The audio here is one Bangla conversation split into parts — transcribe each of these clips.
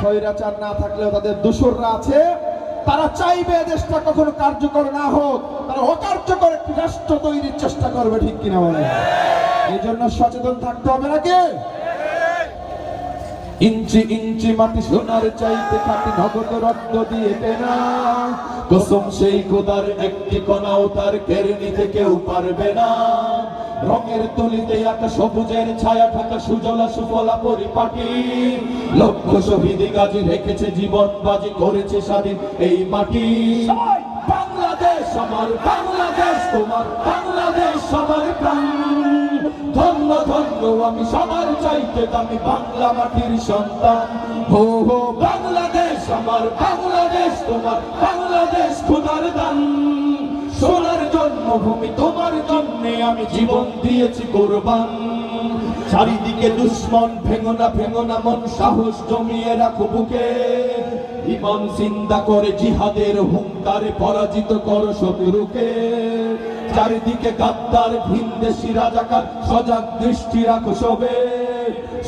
স্বৈরাচার না তাদের আছে। তারা কার্যকর না হোক। অকার্যকর একটি রাষ্ট্র চেষ্টা করবে ঠিক কিনা বলে? এই জন্য সচেতন থাকতে হবে ইঞ্চি ইঞ্চি মাটি সোনার চাইতে খাটি নগদ রক্ত দিয়ে কসম সেই খোদার একটি কণাও তার কেড়ে নিতে কেউ পারবে না। রঙের তুলিতে আঁকা সবুজের ছায়া ঢাকা সুজলা সুফলা পরিপাটি। লক্ষ শহীদ গাজী রেখেছে জীবন বাজি করেছে স্বাধীন এই মাটি। বাংলাদেশ আমার বাংলাদেশ তোমার বাংলাদেশ সবার প্রাণ। ধন্য ধন্য আমি সবার চাইতে দামি বাংলা মাটির সন্তান। হো হো। বাংলাদেশ আমার বাংলাদেশ তোমার বাংলাদেশ খোদার দান। জন্মভূমি, তোমার জন্যে আমি জীবন দিয়েছি কোরবান। চারিদিকে দুশ্মন ভেঙো না ভেঙো না মন সাহস জমিয়ে রাখো বুকে। ইমান চিন্তা করে জিহাদের হুঙ্কারে পরাজিত করো শত্রুকে। চারিদিকে গাদ্দার ভিনদেশি রাজাকার, সজাগ দৃষ্টি রাখো সবে।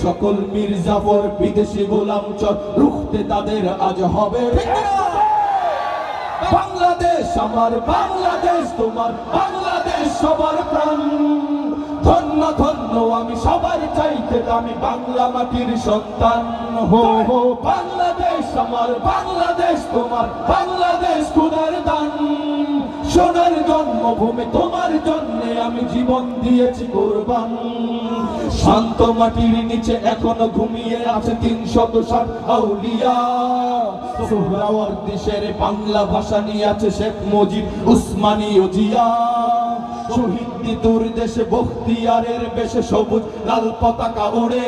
সকল মির্জাফর বিদেশি গোলাম চর রুখতে তাদের আজ হবে। বাংলাদেশ আমার বাংলাদেশ তোমার বাংলাদেশ সবার প্রাণ। ধন্য ধন্য আমি সবার চাইতে আমি বাংলা মাটির সন্তান। হো হো। বাংলাদেশ আমার বাংলাদেশ তোমার বাংলাদেশ খুদার দান। সোনার জন্মভূমি তোমার জন্য আমি জীবন দিয়েছি কোরবান। শান্ত মাটির নিচে এখনও ঘুমিয়ে আছে তিনশত ষাট আউলিয়া। সোহরাওয়ার দেশের বাংলা ভাষা নিয়ে আছে শেখ মুজিব, উসমানী জিয়া। শহীদ দেশে বখতিয়ারের বেশে সবুজ লাল পতাকা ওড়ে।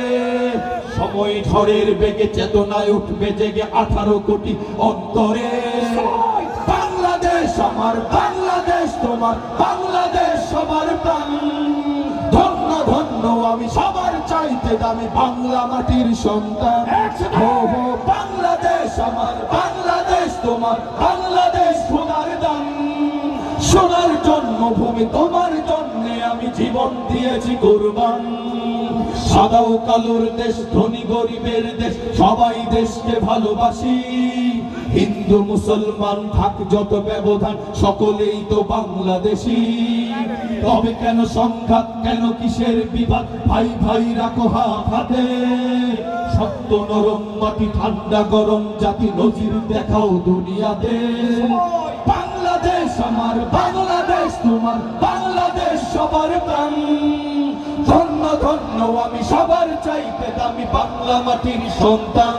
সময় ঝড়ের বেগে চেতনায় উঠবে জেগে আঠারো কোটি অন্তরে। বাংলাদেশ আমার, বাংলাদেশ তোমার, বাংলাদেশ সবার প্রাণ। ধন্য ধন্য আমি সবার চাইতে দামি বাংলা মাটির সন্তান। হো হো বাংলাদেশ আমার বাংলাদেশ তোমার বাংলাদেশ খোদার দান। সোনার জন্মভূমি তোমার জন্য আমি জীবন দিয়েছি কোরবান। সাদা ও কালোর দেশ ধনী গরিবের দেশ সবাই দেশকে ভালোবাসি। হিন্দু মুসলমান থাক যত ব্যবধান সকলেই তো বাংলাদেশি। তবে কেন সংঘাত, কেন কিসের বিবাদ? ভাই ভাই, রাখো হাত সত্য নরম মাটি, ঠান্ডা গরম জাতি নজির দেখাও দুনিয়াতে। বাংলাদেশ আমার, বাংলাদেশ তোমার, বাংলাদেশ সবার প্রাণ। ধন্য ধন্য, আমি সবার চাইতে দামি বাংলা মাটির সন্তান।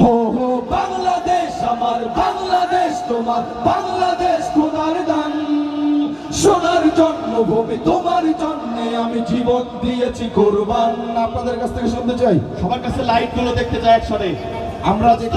হো হো, বাংলাদেশ আমার, বাংলাদেশ তোমার, বাংলাদেশ খোদার দান। সোনার জন্মভূমি তোমার জন্য আমি জীবন দিয়েছি কোরবান। আপনাদের কাছ থেকে শুনতে চাই। সবার কাছে লাইটগুলো দেখতে চাই একসাথে। আমরা যে